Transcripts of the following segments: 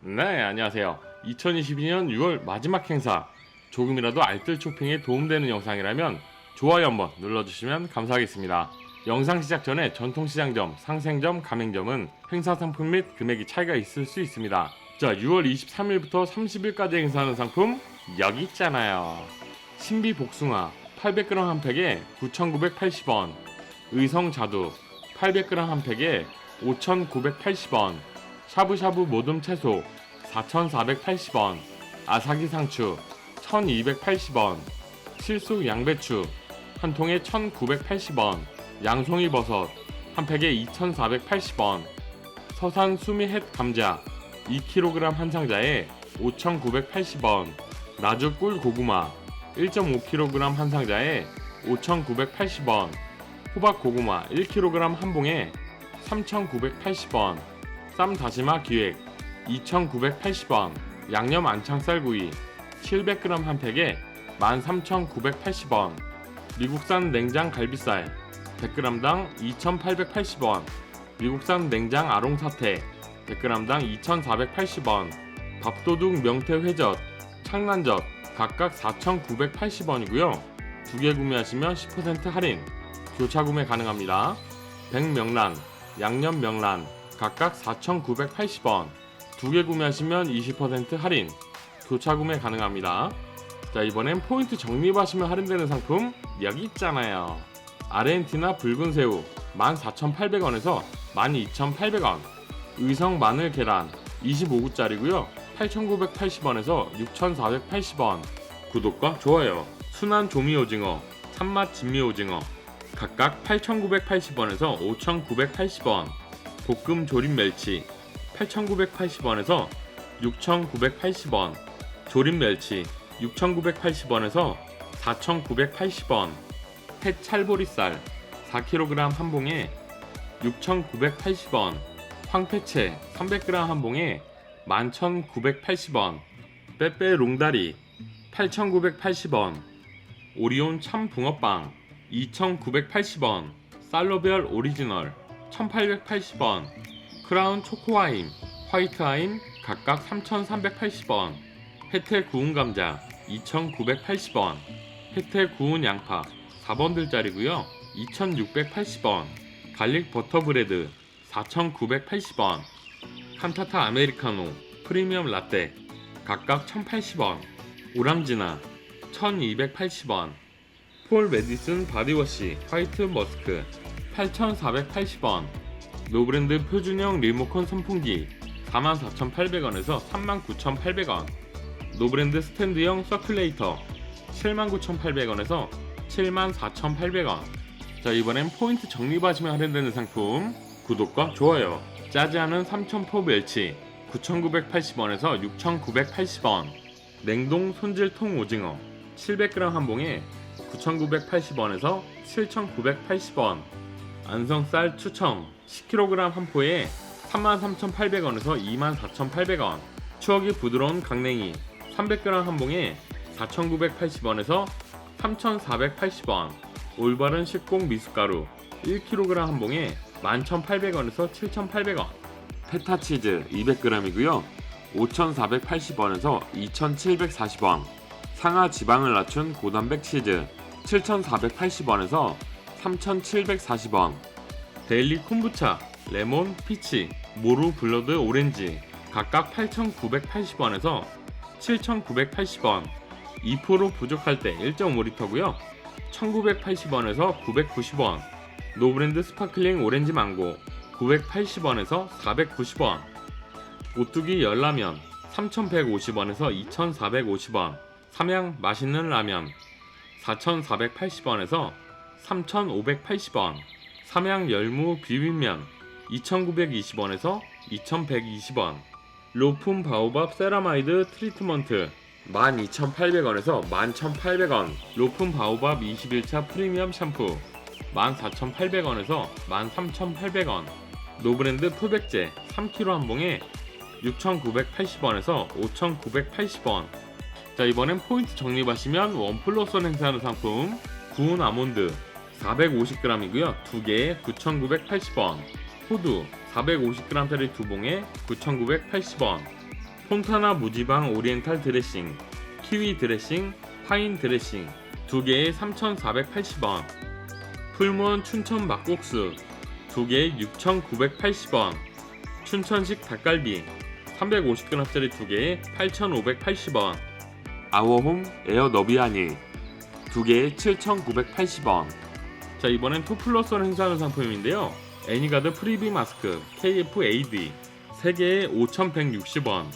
네, 안녕하세요. 2022년 6월 마지막 행사. 조금이라도 알뜰 쇼핑에 도움되는 영상이라면 좋아요 한번 눌러주시면 감사하겠습니다. 영상 시작 전에 전통시장점, 상생점, 가맹점은 행사 상품 및 금액이 차이가 있을 수 있습니다. 자, 6월 23일부터 30일까지 행사하는 상품 여기 있잖아요. 신비 복숭아 800g 한 팩에 9,980원. 의성 자두 800g 한 팩에 5,980원. 샤브샤브 모듬 채소 4,480원. 아사기 상추 1,280원. 실수 양배추 한 통에 1,980원. 양송이 버섯 한 팩에 2,480원. 서산 수미햇 감자 2kg 한 상자에 5,980원. 나주 꿀 고구마 1.5kg 한 상자에 5,980원. 호박 고구마 1kg 한 봉에 3,980원. 쌈 다시마 기획 2,980원. 양념 안창살 구이 700g 한 팩에 13,980원. 미국산 냉장 갈비살 100g당 2,880원. 미국산 냉장 아롱사태 100g당 2,480원. 밥도둑 명태 회젓, 창란젓 각각 4,980원이고요. 두 개 구매하시면 10% 할인. 교차 구매 가능합니다. 백명란, 양념 명란 각각 4,980원. 두 개 구매하시면 20% 할인. 교차 구매 가능합니다. 자, 이번엔 포인트 적립하시면 할인되는 상품 여기 있잖아요. 아르헨티나 붉은 새우 14,800원에서 12,800원. 의성 마늘 계란 25구짜리고요. 8,980원에서 6,480원. 구독과 좋아요. 순한 조미 오징어, 산맛 진미 오징어 각각 8,980원에서 5,980원. 볶음 조림 멸치 8,980원에서 6,980원. 조림 멸치 6,980원에서 4,980원. 햇 찰보리살 4kg 한 봉에 6,980원. 황패채 300g 한 봉에 11,980원. 빼빼 롱다리 8,980원. 오리온 참 붕어빵 2,980원. 살로별 오리지널 1,880원. 크라운 초코아임, 화이트아임 각각 3,380원. 혜태 구운 감자 2,980원. 혜태 구운 양파 4번 들짜리고요. 2,680원. 갈릭 버터 브레드 4,980원. 칸타타 아메리카노 프리미엄 라떼 각각 1,080원. 오랑지나 1,280원. 폴 메디슨 바디워시 화이트 머스크 8,480원. 노브랜드 표준형 리모컨 선풍기 44,800원에서 39,800원. 노브랜드 스탠드형 서큘레이터 79,800원에서 74,800원. 자, 이번엔 포인트 적립하시면 할인되는 상품 구독과 좋아요. 짜지 않은 삼천포 멸치 9,980원에서 6,980원. 냉동 손질 통 오징어 700g 한 봉에 9,980원에서 7,980원. 안성쌀 추청 10kg 한 포에 33,800원에서 24,800원. 추억이 부드러운 강냉이 300g 한 봉에 4,980원에서 3,480원. 올바른 식공 미숫가루 1kg 한 봉에 11,800원에서 7,800원. 페타치즈 200g이고요. 5,480원에서 2,740원. 상하 지방을 낮춘 고단백 치즈 7,480원에서 3,740원. 데일리 콤부차, 레몬, 피치, 모루 블러드 오렌지 각각 8,980원에서 7,980원. 2% 부족할 때 1.5리터고요. 1,980원에서 990원. 노브랜드 스파클링 오렌지 망고 980원에서 490원. 오뚜기 열라면 3,150원에서 2,450원. 삼양 맛있는 라면 4,480원에서 3,580원. 삼양 열무 비빔면 2,920원에서 2,120원. 로품 바오밥 세라마이드 트리트먼트 12,800원에서 11,800원. 로품 바오밥 21차 프리미엄 샴푸 14,800원에서 13,800원. 노브랜드 표백제 3kg 한 봉에 6,980원에서 5,980원. 자, 이번엔 포인트 적립하시면 원 플러스 원 행사하는 상품 구운 아몬드 450g이고요. 두 개에 9,980원. 호두 450g짜리 두 봉에 9,980원. 폰타나 무지방 오리엔탈 드레싱, 키위 드레싱, 파인 드레싱 두 개에 3,480원. 풀무원 춘천 막국수 두 개에 6,980원. 춘천식 닭갈비 350g짜리 두 개에 8,580원. 아워홈 에어 너비아니 두 개에 7,980원. 자 이번엔 투플러스를 행사하는 상품인데요. 애니가드 프리비 마스크 KF-AD 3개에 5,160원.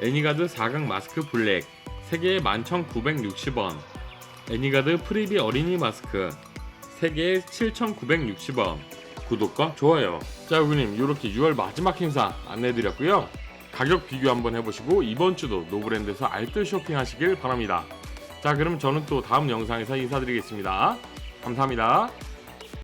애니가드 4각 마스크 블랙 3개에 11,960원. 애니가드 프리비 어린이 마스크 3개에 7,960원. 구독과 좋아요. 자, 고객님 이렇게 6월 마지막 행사 안내해드렸고요. 가격 비교 한번 해보시고 이번 주도 노브랜드에서 알뜰 쇼핑하시길 바랍니다. 자, 그럼 저는 또 다음 영상에서 인사드리겠습니다. 감사합니다.